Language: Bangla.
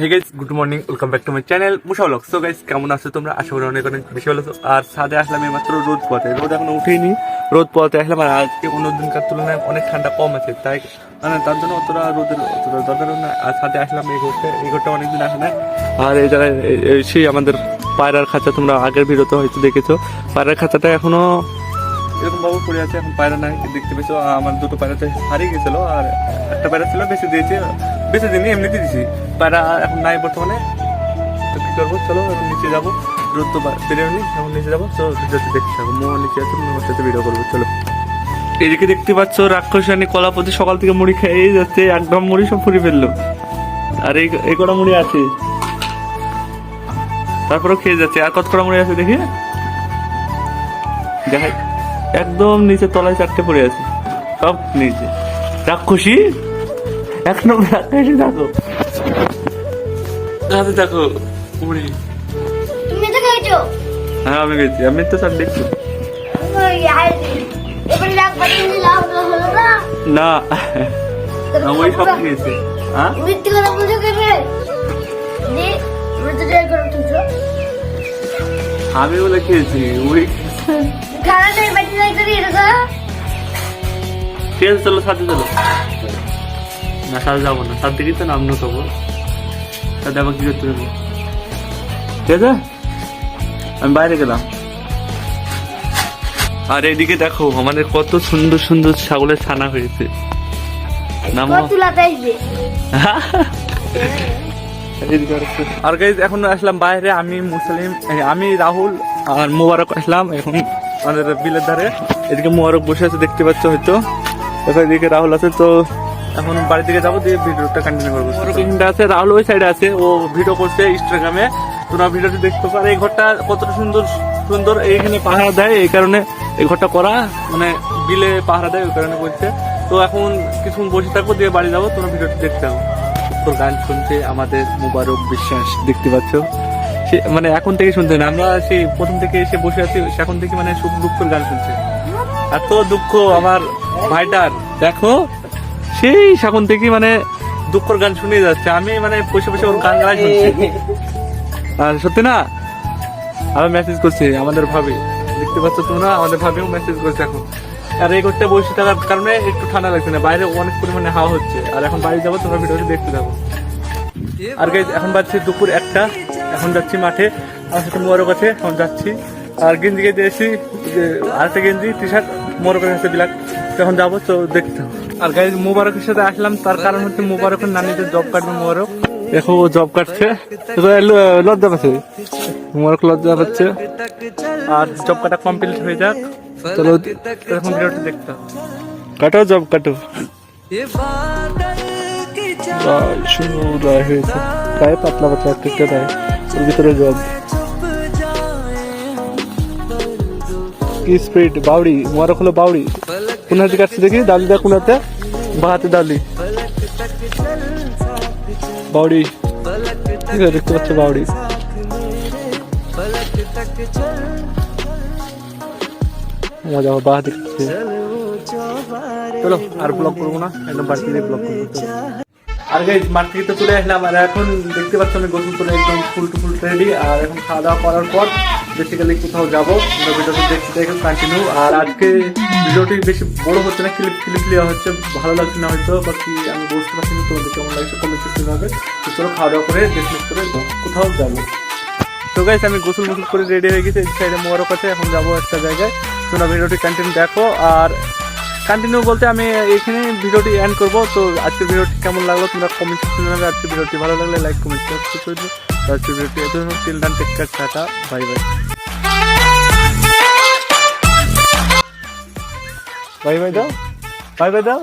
Hey guys good morning welcome back to my channel blog so guys কেমন আছো তোমরা? আশা করি অনেক অনেক বেশি ভালো আর ছাদে আসলাম এই মাত্র রোদ পথে। রোদ এখনও উঠেনি রোদ পথে আসলাম আর আজকে অন্য দিনকার তুলনায় অনেক ঠান্ডা কম আছে। তাই মানে তার জন্য অতটা রোদের অতটা দরকার না, আর ছাদে আসলাম এই ঘরটা এই ঘরটা অনেকদিন আসে না আর এই জায়গায় সেই আমাদের পায়রার খাঁচা তোমরা আগের ভিডিওতে হয়তো দেখেছ। পায়রার খাঁচাটা এখনও এরকম ভাবে পড়ে আছে, এখন পায়রা নাই দেখতে পেয়েছ আমার দুটো পায়রাতে হারিয়ে গেছিল, আর একটা পায়রা ছিল, বেঁচে দিয়েছে, বেঁচে দিনই এমনিতে দিছি। পায়রা এখন নাই বর্তমানে। তো কি করব, চলো, এখন নিচে যাব, রোদ তো এখন নিচে যাব তো ভিডিওতে দেখতে থাকো মোয়া নিচে আছে মোয়ার সাথে ভিডিও করব, চলো। এদিকে দেখতে পাচ্ছ রাক্ষসানি কলাপতি সকাল থেকে মুড়ি খেয়েই যাচ্ছে, একদম মুড়ি সব ফুরি ফেলল। আর এই এই কটা মুড়ি আছে। তারপরেও খেয়ে যাচ্ছে, আর কত কটা মুড়ি আছে দেখি? দেখাই। একদম নিচে তলায় চারটে পড়ে আছে। সব নিচে। রাক্ষসী? এক নম্বর রাক্ষসী দেখো। কাছে দেখো উড়ি তুমি তো খেয়েছো? হ্যাঁ আমি গেছি আমি তো সব দেখছি। না ওই সব খেয়েছে। হ্যাঁ? মিথ্যে কথা বলছো আমি বলে খেয়েছি ওই খানা নেই বাটি নাই করি এরকম ঠিক আছে চলো সাথে চলো। না সাথে যাব না। সাথে দিকেই তো নাম নো সাথে আবার কি করতে হবে? ঠিক আছে? আমি বাইরে গেলাম। আর এদিকে দেখো আমাদের কত সুন্দর সুন্দর ছাগলের ছানা হয়েছে। আর গাইজ এখন আসলাম বাইরে। আমি মুসলিম আমি রাহুল আর মোবারক আসলাম। এখন আমাদের বিলের ধারে। এদিকে মোবারক বসে আছে দেখতে পাচ্ছ হয়তো। দেখো এদিকে রাহুল আছে তো এখন বাড়ির দিকে যাব দিয়ে ভিডিওটা কন্টিনিউ করব। আছে রাহুল ওই সাইডে আছে ও ভিডিও করছে ইনস্টাগ্রামে তোমরা ভিডিওটি দেখতে পারো এই ঘরটা কতটা সুন্দর সুন্দর এইখানে পাহারা দেয় এই কারণে এই ঘরটা করা মানে বিলে পাহারা দেয় ওই কারণে করছে তো এখন কিছুক্ষণ বসে থাকব দিয়ে বাড়ি যাব তোমরা ভিডিওটি দেখতে থাকো। তোর গান শুনতে আমাদের মুবারক বিশ্বাস দেখতে পাচ্ছ? মানে এখন থেকে শুনতে না। আমরা সেই প্রথম থেকে এসে বসে আছি এখন থেকে মানে সুখ দুঃখের গান শুনছে। এত দুঃখ আমার ভাইটার। দেখো, সেই এখন থেকে মানে দুঃখর গান শুনে যাচ্ছে। আমি মানে বসে বসে ওর গান গাই শুনছি। আর সত্যি না আবার মেসেজ করছে, আমাদের ভাবি। দেখতে পাচ্ছ তোমরা, আমাদের ভাবিও মেসেজ করছে এখন। আর এই করতে বসে থাকার কারণে একটু ঠান্ডা লাগছে না। বাইরে অনেক পরিমাণে হাওয়া হচ্ছে। আর এখন বাড়ি যাব, তোমরা ভিডিওটি দেখতে যাব আর এখন বাজছে দুপুর একটা। এখন যাচ্ছি মাঠে আমার সাথে মোরক আছে এখন যাচ্ছি। আর গেঞ্জি গেঞ্জি এসি যে আরেকটা গেঞ্জি টি শার্ট মোরকের কাছে বিলাক তখন যাব তো দেখতে আর গাড়ি মোবারকের সাথে আসলাম তার কারণ হচ্ছে মোবারকের নানিতে জব কাটবে মোবারক। দেখো ও জব কাটছে। তো লজ্জা পাচ্ছে। মোবারক লজ্জা পাচ্ছে। আর জব কাটা কমপ্লিট হয়ে যাক। চলো এখন ভিডিওটা দেখতে কাটো জব কাটো। শুরু রায় হয়েছে গায়ে পাতলা পাতলা একটা রায় ওর ভিতরে জব কি স্পিড বাউড়ি মোয়ারক হলো বাউড়ি। কোন হাতে কাটছে দেখি, ডালি দা কোন হাতে বা ডালি। বাউড়ি দেখতে পাচ্ছ বাউড়ি। মজা বা হাতে কাটছে চলো, আর ব্লগ করব না, একদম বাড়িতে ব্লগ করব। আর গাইজ মাঠ থেকে তো চলে আসলাম আর এখন দেখতে পাচ্ছ আমি গোসল করে একদম ফুল টু ফুল রেডি আর এখন খাওয়া দাওয়া করার পর বেসিক্যালি কোথাও যাব। ভিডিওটি দেখতে দেখে কন্টিনিউ আর আজকে ভিডিওটি বেশি বড় হচ্ছে না ক্লিপ ক্লিপ দেওয়া হচ্ছে, ভালো লাগছে না হয়তো বা কি আমি বুঝতে পারছি না তোমাদের কেমন লাগছে কমেন্ট সেকশনে হবে। তো চলো খাওয়া দাওয়া করে ডিসমিস করে কোথাও যাব। তো গাইস আমি গোসল গোসল করে রেডি হয়ে গেছি, এই সাইডে মোবারক আছে, এখন যাব একটা জায়গায়। তোমরা ভিডিওটি কন্টিনিউ দেখো, আর কন্টিনিউ বলতে আমি এখানে ভিডিওটি এন্ড করব। তো আজকের ভিডিওটি কেমন লাগল তোমরা কমেন্ট সেকশনে জানাবে। আজকের ভিডিওটি ভালো লাগলে লাইক কমেন্ট সাবস্ক্রাইব করে দিও। তো আজকের ভিডিওটি এত till then take care tata bye bye bye bye দাও। বাই বাই দাও।